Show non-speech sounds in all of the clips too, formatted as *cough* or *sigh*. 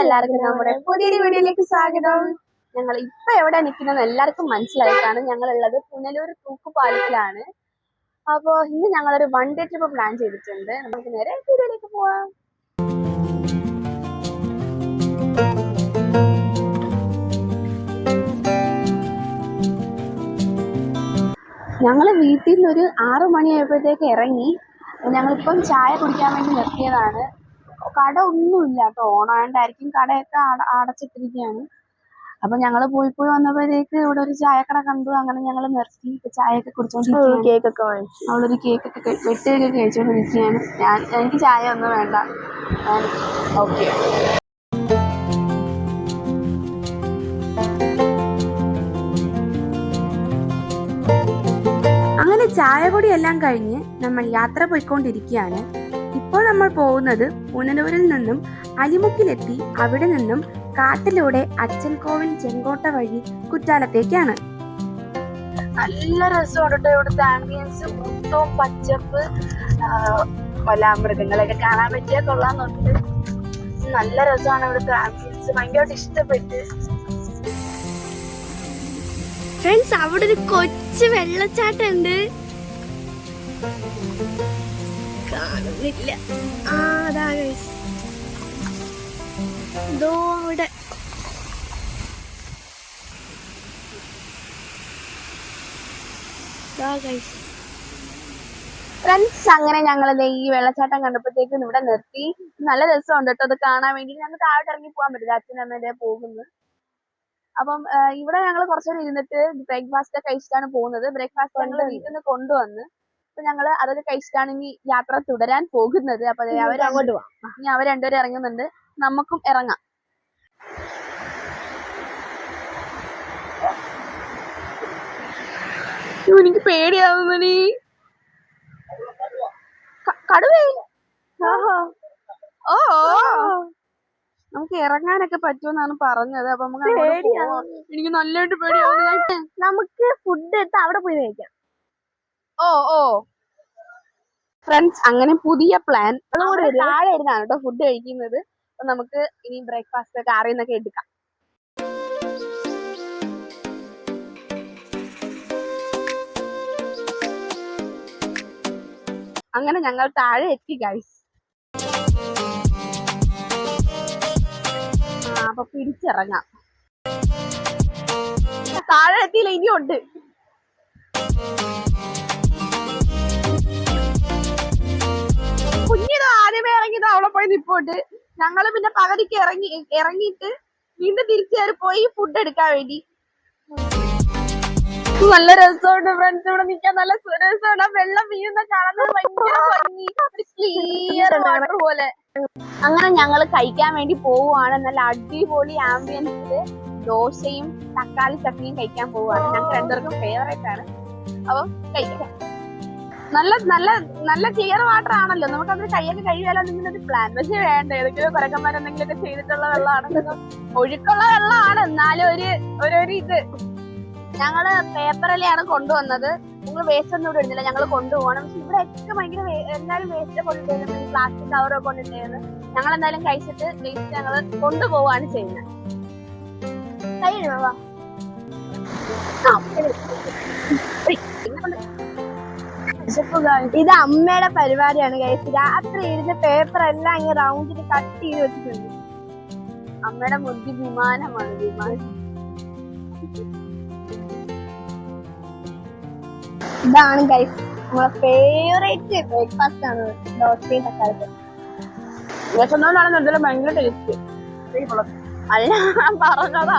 എല്ലാവർക്കും നമ്മുടെ പുതിയൊരു വീഡിയോയിലേക്ക് സ്വാഗതം. ഞങ്ങൾ ഇപ്പൊ എവിടെ നിൽക്കുന്നത് എല്ലാവർക്കും മനസ്സിലായിട്ടാണ് ഞങ്ങൾ ഉള്ളത് പുനലൂർ തൂക്കുപാലത്തിലാണ്. അപ്പോ ഇന്ന് ഞങ്ങൾ ഒരു വൺ ഡേ ട്രിപ്പ് പ്ലാൻ ചെയ്തിട്ടുണ്ട്. നമുക്ക് നേരെ വീഡിയോയിലേക്ക് പോവാം. ഞങ്ങൾ വീട്ടിൽ നിന്ന് ഒരു ആറു മണിയായപ്പോഴത്തേക്ക് ഇറങ്ങി. ഞങ്ങളിപ്പം ചായ കുടിക്കാൻ വേണ്ടി നിർത്തിയതാണ്. കട ഒന്നുമില്ല കേട്ടോ ഓണായോണ്ടായിരിക്കും കടയൊക്കെ അട അടച്ചിട്ടിരിക്കുകയാണ് അപ്പൊ ഞങ്ങൾ പോയി പോയി വന്നപ്പോഴേക്ക് ഇവിടെ ഒരു ചായക്കട കണ്ടു. അങ്ങനെ ഞങ്ങൾ നിർത്തി. ചായയൊക്കെ കുടിച്ചോണ്ടിരിക്കുകയാണ്. കേക്ക് ഒക്കെ വാങ്ങിച്ചു. അവളൊരു കേക്കൊക്കെ വെട്ടുകയൊക്കെ കഴിച്ചോണ്ടിരിക്കുകയാണ്. ഞാൻ എനിക്ക് ചായ ഒന്നും വേണ്ട. ഓക്കെ. അങ്ങനെ ചായ കൂടി എല്ലാം കഴിഞ്ഞ് നമ്മൾ യാത്ര പോയിക്കൊണ്ടിരിക്കുകയാണ്. ഇപ്പോൾ നമ്മൾ പോകുന്നത് പുനലൂരിൽ നിന്നും അലിമുക്കിലെത്തി അവിടെ നിന്നും കാട്ടിലൂടെ അച്ചൻകോവിൽ ചെങ്കോട്ട വഴി കുറ്റാലത്തേക്കാണ്. നല്ല രസമാണ് കേട്ടോ ഇവിടുത്തെ ആംബിയൻസ് മൊത്തവും പച്ചപ്പ് വല്ല മൃഗങ്ങളെയൊക്കെ കാണാൻ പറ്റിയ കൊള്ളാന്നുണ്ട് നല്ല രസമാണ് ഇവിടുത്തെ ആംബിയൻസ് ഭയങ്കരമായിട്ട് ഇഷ്ടപ്പെട്ട്. ഫ്രണ്ട്സ് അവിടെ ഒരു കൊച്ചു വെള്ളച്ചാട്ടം ഉണ്ട് കാണുന്നില്ല. ആ അതാ guys. ദോ അവിടെ ദാ guys. ഫ്രണ്ട്സ് അങ്ങനെ ഞങ്ങൾ ഈ വെള്ളച്ചാട്ടം കണ്ടപ്പോഴത്തേക്കും ഇവിടെ നിർത്തി. നല്ല രസമുണ്ട് കേട്ടോ അത് കാണാൻ വേണ്ടി. ഞങ്ങൾ താഴോട്ട് ഇറങ്ങി പോകാൻ പറ്റില്ല അച്ഛനും അമ്മേന്റെ പോകുന്നു. അപ്പം ഇവിടെ ഞങ്ങൾ കുറച്ചുകൂടി ഇരുന്നിട്ട് ബ്രേക്ക്ഫാസ്റ്റ് ഒക്കെ കഴിച്ചിട്ടാണ് പോകുന്നത്. ബ്രേക്ക്ഫാസ്റ്റ് ഞങ്ങൾ വീട്ടിൽ നിന്ന് കൊണ്ടുവന്ന് അപ്പൊ ഞങ്ങൾ അതൊക്കെ കഴിച്ചിട്ടാണ് ഇനി യാത്ര തുടരാൻ പോകുന്നത്. അപ്പൊ അവർ അങ്ങോട്ട് പോവാം. ഇനി അവർ രണ്ടുപേരും ഇറങ്ങുന്നുണ്ട്. നമുക്കും ഇറങ്ങാം. എനിക്ക് പേടിയാവുന്നു നീ കടുവേ. ഓ നമുക്ക് ഇറങ്ങാനൊക്കെ പറ്റുമെന്നാണ് പറഞ്ഞത്. അപ്പൊ നമുക്ക് എനിക്ക് നല്ലതായിട്ട് പേടിയാവുന്നു നമുക്ക് ഫുഡ് എടുത്ത് അവിടെ പോയി കഴിക്കാം. ഓ ഓ. ഫ്രണ്ട്സ് അങ്ങനെ പുതിയ പ്ലാൻ താഴെ ഇരുന്നാണ് കേട്ടോ ഫുഡ് കഴിക്കുന്നത്. അപ്പൊ നമുക്ക് ഇനി ബ്രേക്ക്ഫാസ്റ്റ് ഒക്കെ ആറിൽ നിന്നൊക്കെ എടുക്കാം. അങ്ങനെ ഞങ്ങൾ താഴെ എത്തി ഗൈസ് അപ്പൊ പിടിച്ചിറങ്ങാം. താഴെ എത്തിയില്ല ഇനിയുണ്ട്. പോയി നിപ്പോട്ട് ഞങ്ങൾ പിന്നെ പകുതിക്ക് ഇറങ്ങി ഇറങ്ങിയിട്ട് വീണ്ടും തിരിച്ചു കയറി പോയി ഫുഡ് എടുക്കാൻ വേണ്ടി. നല്ല രസമുണ്ട് ഫ്രണ്ട്സ് ഇവിടെ നിൽക്കാൻ നല്ല രസമാണ് വെള്ളം വീഴുന്ന കാണുന്നത് ഭയങ്കര ഭംഗി. ക്ലിയർ വാട്ടർ പോലെ. അങ്ങനെ ഞങ്ങൾ കഴിക്കാൻ വേണ്ടി പോവുകയാണ്. നല്ല അടിപൊളി ആംബിയൻസിൽ ദോശയും തക്കാളി ചട്നിയും കഴിക്കാൻ പോവുകയാണ്. ഞങ്ങൾക്ക് രണ്ടുപേർക്കും ഫേവറേറ്റ് ആണ്. അപ്പം കഴിക്കാം. നല്ല നല്ല നല്ല ക്ലിയർ വാട്ടർ ആണല്ലോ. നമുക്ക് അതിന് കൈയൊക്കെ കഴിയാലോ ഒരു പ്ലാൻ പക്ഷെ വേണ്ട ഏതെങ്കിലും കുരക്കന്മാർ എന്തെങ്കിലുമൊക്കെ ചെയ്തിട്ടുള്ള വെള്ളമാണ് ഒഴുക്കുള്ള വെള്ളമാണ്. എന്നാലും ഒരു ഒരു ഇത്. ഞങ്ങൾ പേപ്പറിലാണ് കൊണ്ടുവന്നത്. നിങ്ങൾ വേസ്റ്റ് ഒന്നും ഇവിടെ ഇടുന്നില്ല. ഞങ്ങൾ കൊണ്ടുപോകണം. പക്ഷെ ഇവിടെ ഒക്കെ ഭയങ്കര എല്ലാവരും വേസ്റ്റ് കൊണ്ടിട്ടേന്ന് പ്ലാസ്റ്റിക് കവറൊക്കെ കൊണ്ടുപോയത് ഞങ്ങൾ എന്തായാലും കഴിച്ചിട്ട് വേസ്റ്റ് ഞങ്ങൾ കൊണ്ടുപോവാണ് ചെയ്യുന്നത്. കഴിയുമോ. ആ, ഇത് അമ്മയുടെ പരിപാടിയാണ് ഗൈസ് രാത്രി ഇരുന്ന് പേപ്പർ എല്ലാം ഇങ്ങനെ റൗണ്ടിൽ കട്ട് ചെയ്ത് വെച്ചിട്ടുണ്ട്. അമ്മയുടെ മുദ്ദി വിമാനമാണ് വിമാനം. ഇതാണ് ഗൈസ് നമ്മളെ ഫേവറേറ്റ് ബ്രേക്ക്ഫാസ്റ്റ് ആണ് ദോശയും തക്കാളി വിശന്നോണ്ടാണ് എന്തെങ്കിലും ഭയങ്കര ടേസ്റ്റ് അല്ല പറഞ്ഞതാ.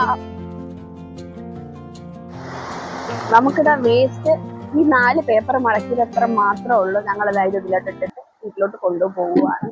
നമുക്കിതാ വേസ്റ്റ് ഈ നാല് പേപ്പർ മടക്കിയത് എത്ര മാത്രമേ ഉള്ളൂ. ഞങ്ങൾ അതായത് ഇതിലോട്ട് ഇട്ടിട്ട് വീട്ടിലോട്ട് കൊണ്ടുപോവുകയാണ്.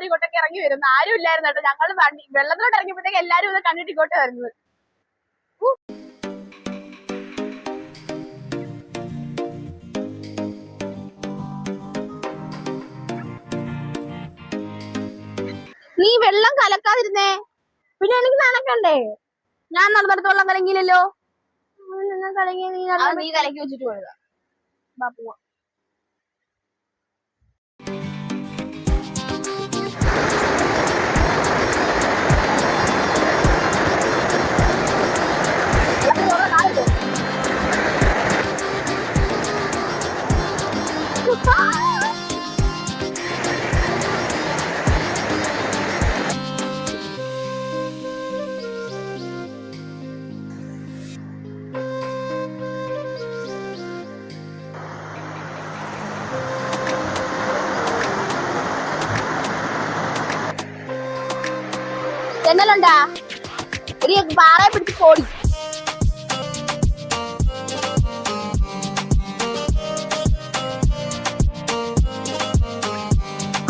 ആൾക്കാർ ഇങ്ങോട്ടൊക്കെ ഇറങ്ങി വരുന്നു. ആരും ഇല്ലായിരുന്നു കേട്ടോ. ഞങ്ങൾ വണ്ടി വെള്ളത്തിലോട്ട് ഇറങ്ങിയപ്പോഴത്തേക്ക് എല്ലാരും ഇത് കണ്ടിട്ട് ഇങ്ങോട്ട് വരുന്നത്. നീ വെള്ളം കലക്കാതിരുന്നേ. പിന്നെ എനിക്ക് നനക്കണ്ടേ ഞാൻ നടന്നിടത്ത് വെള്ളം കലങ്ങിയില്ലല്ലോ നീ കലക്കി വെച്ചിട്ട് പോയതാ. പോവാം. ജനലുണ്ടാ ഒരു പാറ പിടിച്ച് പോടി.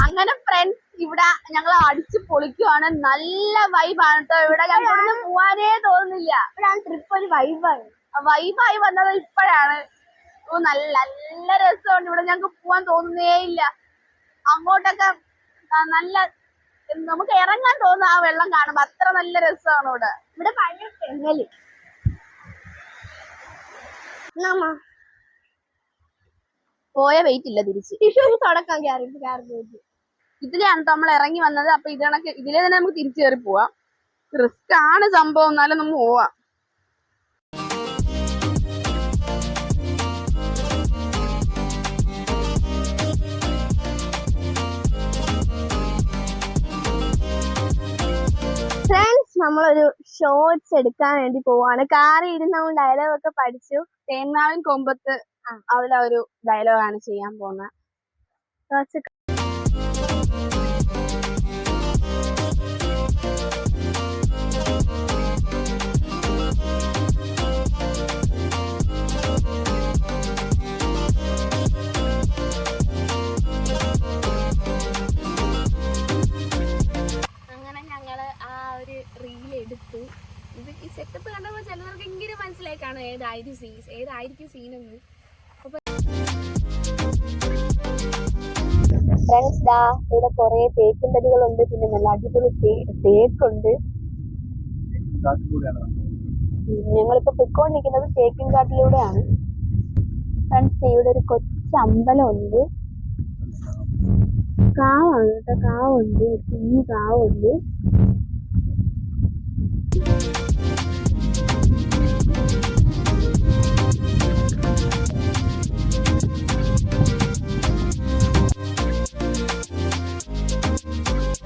അങ്ങനെ ഫ്രണ്ട്സ് ഇവിടെ ഞങ്ങൾ അടിച്ച് പൊളിക്കുവാണ്. നല്ല വൈബാണ് കേട്ടോ ഇവിടെ ഞങ്ങൾക്ക് പോവാനേ തോന്നുന്നില്ല. ട്രിപ്പ് ഒരു വൈബാണ് വൈബായി വന്നത് ഇപ്പോഴാണ്. ഓ നല്ല നല്ല രസമുണ്ട് ഇവിടെ ഞങ്ങൾക്ക് പോവാൻ തോന്നുന്നേ ഇല്ല. അങ്ങോട്ടൊക്കെ നല്ല നമുക്ക് ഇറങ്ങാൻ തോന്നുന്നു ആ വെള്ളം കാണുമ്പോ അത്ര നല്ല രസമാണ് ഇവിടെ. ഇവിടെ ഭയങ്കര തെങ്ങൽ. നമ്മ പോയ വെയിറ്റ് ഇല്ല തിരിച്ച്. തുടക്കം ഇതിലാണ് നമ്മൾ ഇറങ്ങി വന്നത്. അപ്പൊ ഇതിനൊക്കെ ഇതിലെ തന്നെ നമുക്ക് തിരിച്ചു കയറി പോവാം. റിസ്ക് ആണ് സംഭവം. എന്നാലും നമുക്ക് പോവാം. നമ്മളൊരു ഷോർട്സ് എടുക്കാൻ വേണ്ടി പോവാണ്. കാറി ഇരുന്ന് നമ്മൾ ഡയലോഗ് ഒക്കെ പഠിച്ചു. തേന്മാവിൻ കൊമ്പത്ത് അതിലെ ഒരു ഡയലോഗാണ് ചെയ്യാൻ പോകുന്നത്. കുറച്ച് ഈ സെറ്റപ്പ് കണ്ടപ്പോൾ ചിലർക്ക് എങ്കിലും മനസ്സിലായി കാണും ഏതായിരിക്കും സീൻ ഏതായിരിക്കും സീൻ എന്ന്. ഫ്രണ്ട്സ് ദാ ഇവിടെ കുറെ തേക്കും തടികളുണ്ട് പിന്നെ നല്ല അടിപൊളി തേക്കുണ്ട്. ഞങ്ങളിപ്പോ പൊയ്ക്കൊണ്ടിരിക്കുന്നത് തേക്കിൻ കാട്ടിലൂടെയാണ്. ഫ്രണ്ട്സ് ഇവിടെ ഒരു കൊച്ചു അമ്പലമുണ്ട്. കാവാണ് കേട്ടോ കാവുണ്ട് ഒരു കുഞ്ഞു കാവുണ്ട്.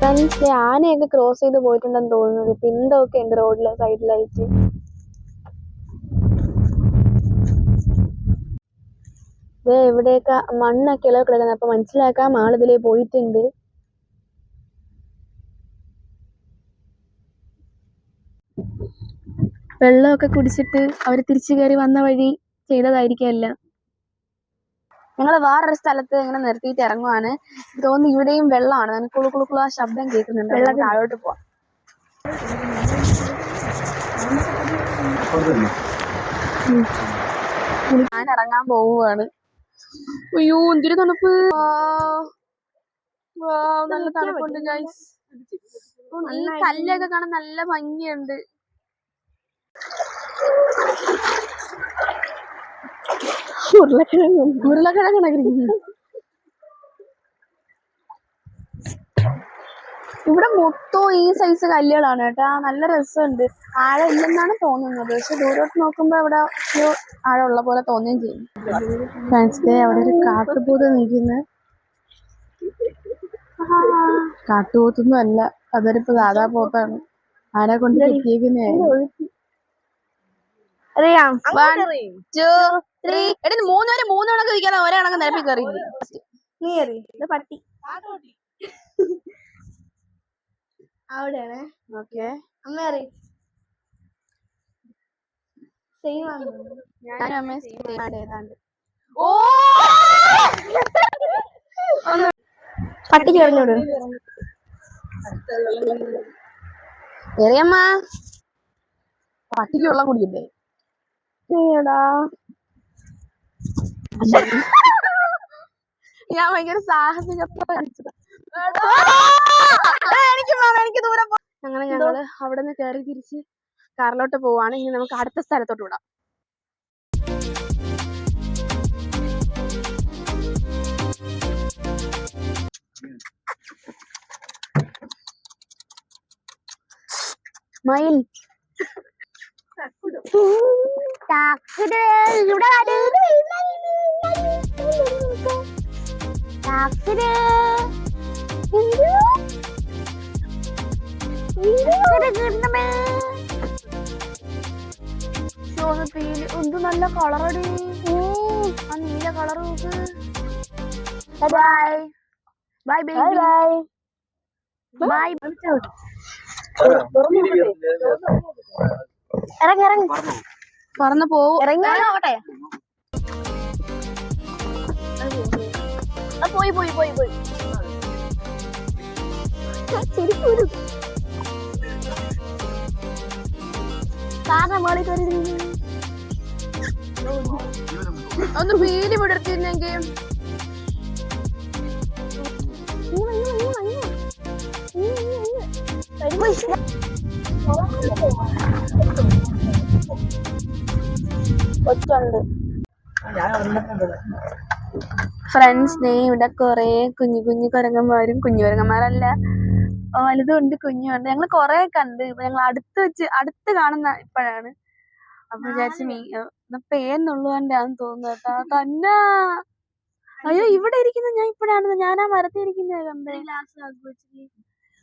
ഫ്രണ്ട്സ് ആനയൊക്കെ ക്രോസ് ചെയ്ത് പോയിട്ടുണ്ടെന്ന് തോന്നുന്നത്. പിന്തൊക്കെ ഉണ്ട് റോഡിലെ സൈഡിലായിട്ട് ദേ എവിടെയൊക്കെ മണ്ണൊക്കെ ഇളവ് കിടക്കുന്നത് അപ്പൊ മനസ്സിലാക്കാം ആളിതിലേ പോയിട്ടുണ്ട്. വെള്ളമൊക്കെ കുടിച്ചിട്ട് അവർ തിരിച്ചു കയറി വന്ന വഴി ചെയ്തതായിരിക്കുമല്ല. ഞങ്ങൾ വേറൊരു സ്ഥലത്ത് ഇങ്ങനെ നിർത്തിയിട്ട് ഇറങ്ങുവാണ്. തോന്നുന്നു ഇവിടെയും വെള്ളമാണ്. നമുക്ക് കുളു കുളു കുളു ആ ശബ്ദം കേൾക്കുന്നുണ്ട്. വെള്ളം താഴോട്ട് പോവാം. ഞാൻ ഇറങ്ങാൻ പോവുകയാണ് അയ്യോ എന്തൊരു തണുപ്പ്. നല്ല തണുപ്പുണ്ട് ഗൈസ് ഈ കല്ലൊക്കെ കാണാൻ നല്ല ഭംഗിയുണ്ട്. ഉരുളക്കിഴങ്ങ്. ഉരുളക്കിഴങ്ങാണ് ഇവിടെ മൊത്തം ഈ സൈസ് കല്ലുകളാണ് കേട്ടാ. നല്ല രസമുണ്ട്. ആഴം ഇല്ലെന്നാണ് തോന്നുന്നത്. പക്ഷെ ദൂരോട്ട് നോക്കുമ്പോ ഇവിടെ ഒരു ആഴമുള്ള പോലെ തോന്നുകയും ചെയ്യും. ഫ്രണ്ട്സ് അവിടെ ഒരു കാട്ടുപോത്ത് നിൽക്കുന്നത് കാട്ടുപോത്തൊന്നും അല്ല. അതൊരു സാധാ പോത്താണ്. ആരെ കൊണ്ട് കിട്ടിയേക്കുന്നേ? അറിയാം. എടി മൂന്ന് കണക്ക് ഒരേ കണക്ക് നിരപ്പി നീ ഇത് പട്ടി. അവിടെയാണേ. ഓക്കെ അമ്മ എറി സെയിം ആണ്. ഞാനും അമ്മയും same ആണ് ഏതാണ്ട്. ഓ! പട്ടിക്ക് എറിയമ്മ. വെള്ളം കുടിക്കണ്ടേ? ഏടാ *laughs* ഞാൻ ഭയങ്കര സാഹസികത്വം കാണിച്ചതാ. എനിക്ക് എനിക്ക് ദൂരെ പോ- അങ്ങനെ ഞങ്ങൾ അവിടെ നിന്ന് കയറി തിരിച്ച് കാറിലോട്ട് പോവാണ്. ഇനി നമുക്ക് അടുത്ത സ്ഥലത്തോട്ട് വിടാം. മയിൽ താക്കട് ഇവിടെ വാടി. താക്കട്. എന്ത്? നല്ല കളറടി ആ നീല കളർ നോക്ക് ബൈ ബൈ ബൈ ബൈ ഇറങ്ങി ഇറങ്ങി പറന്ന് പോവും. ഇറങ്ങി നോക്കട്ടെ ആ, പോയി പോയി പോയി പോയി. കാരണം മോളിൽ കയറി ഒന്ന് പീലി വിടർത്തിരുന്നെങ്കിൽ ഒറ്റുണ്ട് ഫ്രണ്ട്സ് ഇവിടെ കുറേ കുഞ്ഞു കുഞ്ഞു കുരങ്ങന്മാരും കുഞ്ഞു കുരങ്ങന്മാരല്ല. വലുതുണ്ട് കുഞ്ഞുണ്ട് ഞങ്ങൾ കൊറേ കണ്ട്. ഇപ്പൊ ഞങ്ങൾ അടുത്ത് വെച്ച് അടുത്ത് കാണുന്ന ഇപ്പോഴാണ്. അപ്പൊ വിചാരിച്ചു മീ പേന്നുള്ളതുകൊണ്ടാന്ന് തോന്നുന്നു കേട്ടോ. തന്നെ. അയ്യോ ഇവിടെ ഇരിക്കുന്ന ഞാൻ ഇപ്പോഴാണ്. ഞാൻ ആ മരത്തിൽ ഇരിക്കുന്ന കണ്ടേ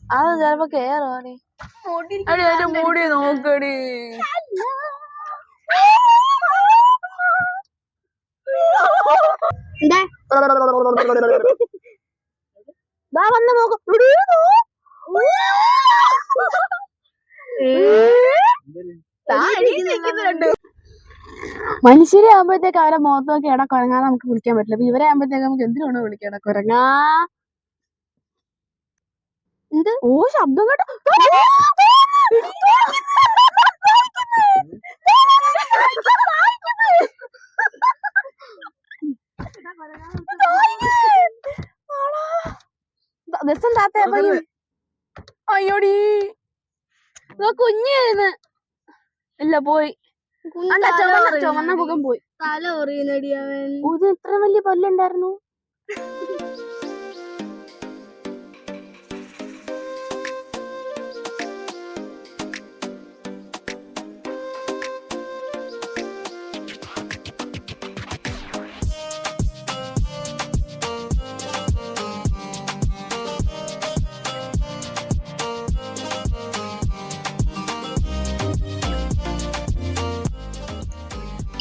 ആ ചിലപ്പോ കേറോടി അടി മൂടി നോക്കടി. ദാ വന്ന് നോക്ക്. മനുഷ്യരെ ആകുമ്പോഴത്തേക്ക് അവരെ മുഖത്ത് നോക്കി എടാ കുരങ്ങാ നമുക്ക് വിളിക്കാൻ പറ്റില്ല. അപ്പൊ ഇവരെ ആകുമ്പോഴത്തേക്ക് നമുക്ക് എന്തിനാണ് വിളിക്കണം കുരങ്ങാ. എന്ത് ഓ ശബ്ദം കേട്ടോ അയ്യോടി കുഞ്ഞായിരുന്നു ഇല്ല പോയി ചുവന്ന മുഖം പോയി തല ഒറിയുന്നടി അവൻ ഇത് ഇത്ര വലിയ പല്ലുണ്ടായിരുന്നു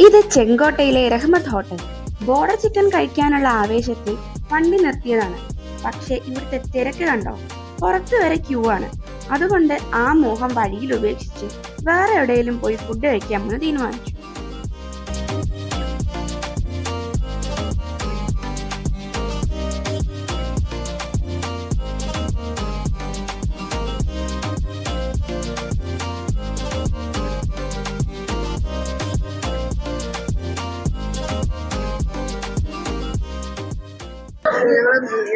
ഇത് ചെങ്കോട്ടയിലെ റഹ്മത് ഹോട്ടൽ. ബോർഡർ ചിക്കൻ കഴിക്കാനുള്ള ആവേശത്തിൽ വണ്ടി നിർത്തിയതാണ്. പക്ഷെ ഇവിടുത്തെ തിരക്ക് കണ്ടോ? പുറത്തു വരെ ക്യൂ ആണ്. അതുകൊണ്ട് ആ മോഹം വഴിയിൽ ഉപേക്ഷിച്ച് വേറെ എവിടെയെങ്കിലും പോയി ഫുഡ് കഴിക്കാമെന്ന് തീരുമാനിച്ചു.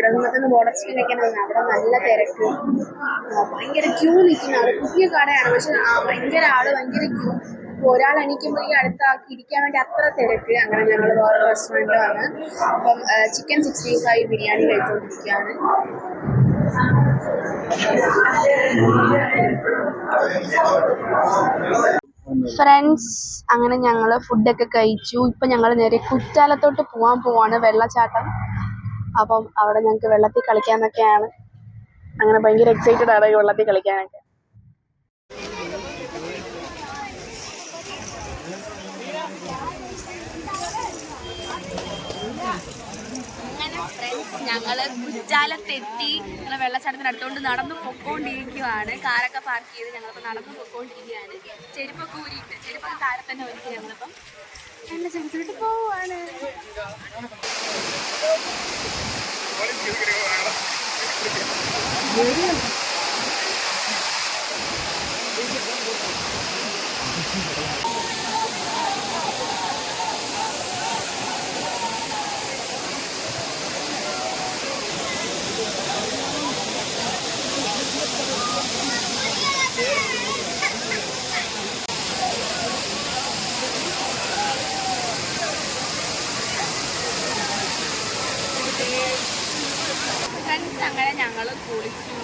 ഇടങ്ങുന്ന ബോർഡർ ചിക്കൻ കഴിക്കാൻ അവിടെ നല്ല തിരക്ക്. ഭയങ്കര ക്യൂ നിൽക്കുന്ന. ആൾ പുതിയ കടയാണ്. പക്ഷെ ഭയങ്കര ആൾ ഭയങ്കര ക്യൂ ഒരാൾ എണീക്കുമ്പോഴേക്കും അടുത്ത ആൾക്ക് ഇരിക്കാൻ വേണ്ടി അത്ര തിരക്ക്. അങ്ങനെ ഞങ്ങൾ വേറെ റെസ്റ്റോറന്റ് വന്ന് appam chicken sixty five biryani കഴിച്ചുകൊണ്ടിരിക്കുകയാണ് friends അങ്ങനെ ഞങ്ങൾ ഫുഡൊക്കെ കഴിച്ചു. ഇപ്പം ഞങ്ങൾ നേരെ കുറ്റാലത്തോട്ട് പോകാൻ പോവാണ് വെള്ളച്ചാട്ടം. അപ്പം അവിടെ ഞങ്ങൾക്ക് വെള്ളത്തിൽ കളിക്കാനൊക്കെയാണ്. അങ്ങനെ ഭയങ്കര എക്സൈറ്റഡ് ആണ് ഈ വെള്ളത്തിൽ കളിക്കാനൊക്കെ. ഞങ്ങൾ കുറ്റാലത്തെത്തി. ഞങ്ങൾ വെള്ളച്ചാട്ടത്തിന് അടുത്തോണ്ട് നടന്നു പൊക്കോണ്ടിരിക്കുവാണ്. കാറൊക്കെ പാർക്ക് ചെയ്ത് ഞങ്ങളിപ്പോ നടന്നു പൊക്കോണ്ടിരിക്കുകയാണ് ചെരുപ്പൊക്കെ ഊരിയിട്ട് ചെരുപ്പൊക്കെ താഴെ തന്നെ ഒരുക്കി ഞങ്ങളിപ്പം. വെള്ളച്ചാട്ടത്തിലോട്ട് പോവാണ് ശരി ഫ്രണ്ട്സ് അങ്ങനെ ഞങ്ങൾ കുളിച്ചു.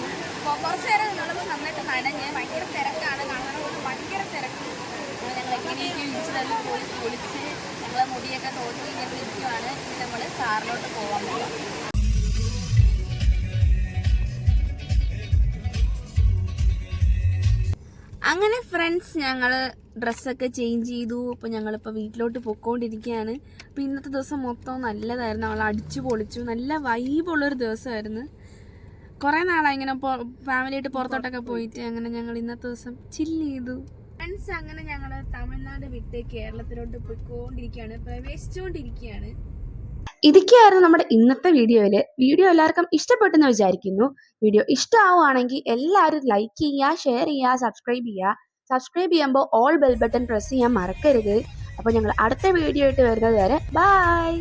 കുറച്ച് നേരം നിന്നപ്പോൾ നന്നായിട്ട് നനഞ്ഞ് ഭയങ്കര തിരക്കാണ്. പോലെ ഭയങ്കര തിരക്ക്. ഞങ്ങൾ എങ്ങനെയൊക്കെ തള്ളി പോയി കുളിച്ച് ഞങ്ങൾ മുടിയൊക്കെ തോന്നി ഇങ്ങനെ ഇരിക്കുവാണ്. ഇനി നമ്മൾ കാറിലോട്ട് പോകാൻ പോകാം അങ്ങനെ ഫ്രണ്ട്സ് ഞങ്ങൾ ഡ്രസ്സൊക്കെ ചേഞ്ച് ചെയ്തു. അപ്പോൾ ഞങ്ങളിപ്പോൾ വീട്ടിലോട്ട് പൊക്കോണ്ടിരിക്കുകയാണ് അപ്പോൾ ഇന്നത്തെ ദിവസം മൊത്തം നല്ലതായിരുന്നു. അവൾ അടിച്ചു പൊളിച്ചു. നല്ല വൈബുള്ളൊരു ദിവസമായിരുന്നു. കുറേ നാളായി ഇങ്ങനെ ഫാമിലിയായിട്ട് പുറത്തോട്ടൊക്കെ പോയിട്ട് അങ്ങനെ ഞങ്ങൾ ഇന്നത്തെ ദിവസം ചില്ല് ചെയ്തു. ഫ്രണ്ട്സ് അങ്ങനെ ഞങ്ങൾ തമിഴ്നാട് വിട്ട് കേരളത്തിലോട്ട് പോയിക്കൊണ്ടിരിക്കുകയാണ്. പ്രവേശിച്ചുകൊണ്ടിരിക്കുകയാണ് ഇതൊക്കെയായിരുന്നു നമ്മുടെ ഇന്നത്തെ വീഡിയോയിൽ വീഡിയോ എല്ലാവർക്കും ഇഷ്ടപ്പെട്ടെന്ന് വിചാരിക്കുന്നു. വീഡിയോ ഇഷ്ടമാവുകയാണെങ്കിൽ എല്ലാവരും ലൈക്ക് ചെയ്യുക ഷെയർ ചെയ്യുക സബ്സ്ക്രൈബ് ചെയ്യുക. സബ്സ്ക്രൈബ് ചെയ്യുമ്പോൾ ഓൾ ബെൽ ബട്ടൺ പ്രസ് ചെയ്യാൻ മറക്കരുത്. അപ്പോൾ ഞങ്ങൾ അടുത്ത വീഡിയോ ആയിട്ട് വരുന്നത് വരെ ബൈ